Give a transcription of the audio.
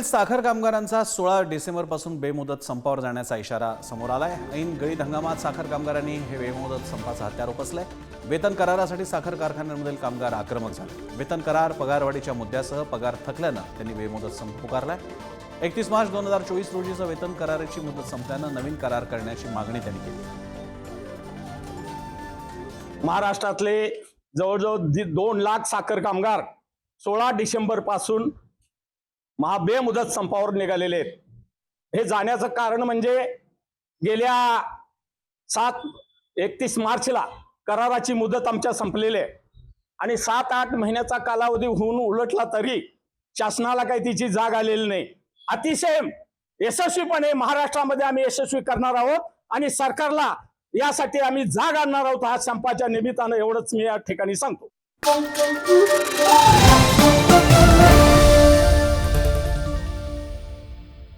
पुण्यातील साखर कामगारांचा सोळा डिसेंबरपासून बेमुदत संपावर जाण्याचा इशारा समोर आलाय. ऐन गळीत हंगामात साखर कामगारांनी हे बेमुदत संपाचा हत्यार उपसलाय वेतन करारासाठी साखर कारखान्यांमधील कामगार आक्रमक झाले. वेतन करार पगारवाढीच्या मुद्द्यासह पगार थकल्यानं त्यांनी बेमुदत संप पुकारलाय. एकतीस मार्च दोन हजार चोवीस रोजीचं वेतन कराराची मुदत संपल्यानं नवीन करार करण्याची मागणी त्यांनी केली. महाराष्ट्रातले जवळजवळ दोन लाख साखर कामगार सोळा डिसेंबरपासून महा बेमुदत संपावर निघालेले आहेत. हे जाण्याचं कारण म्हणजे गेल्या सात एकतीस मार्चला कराराची मुदत आमच्या संपलेली आहे. आणि सात आठ महिन्याचा कालावधी होऊन उलटला तरी शासनाला काही तिची जाग आलेली नाही. अतिशय यशस्वीपणे महाराष्ट्रामध्ये आम्ही यशस्वी करणार आहोत आणि सरकारला यासाठी आम्ही जाग आणणार आहोत हा संपाच्या निमित्तानं एवढंच मी या ठिकाणी सांगतो.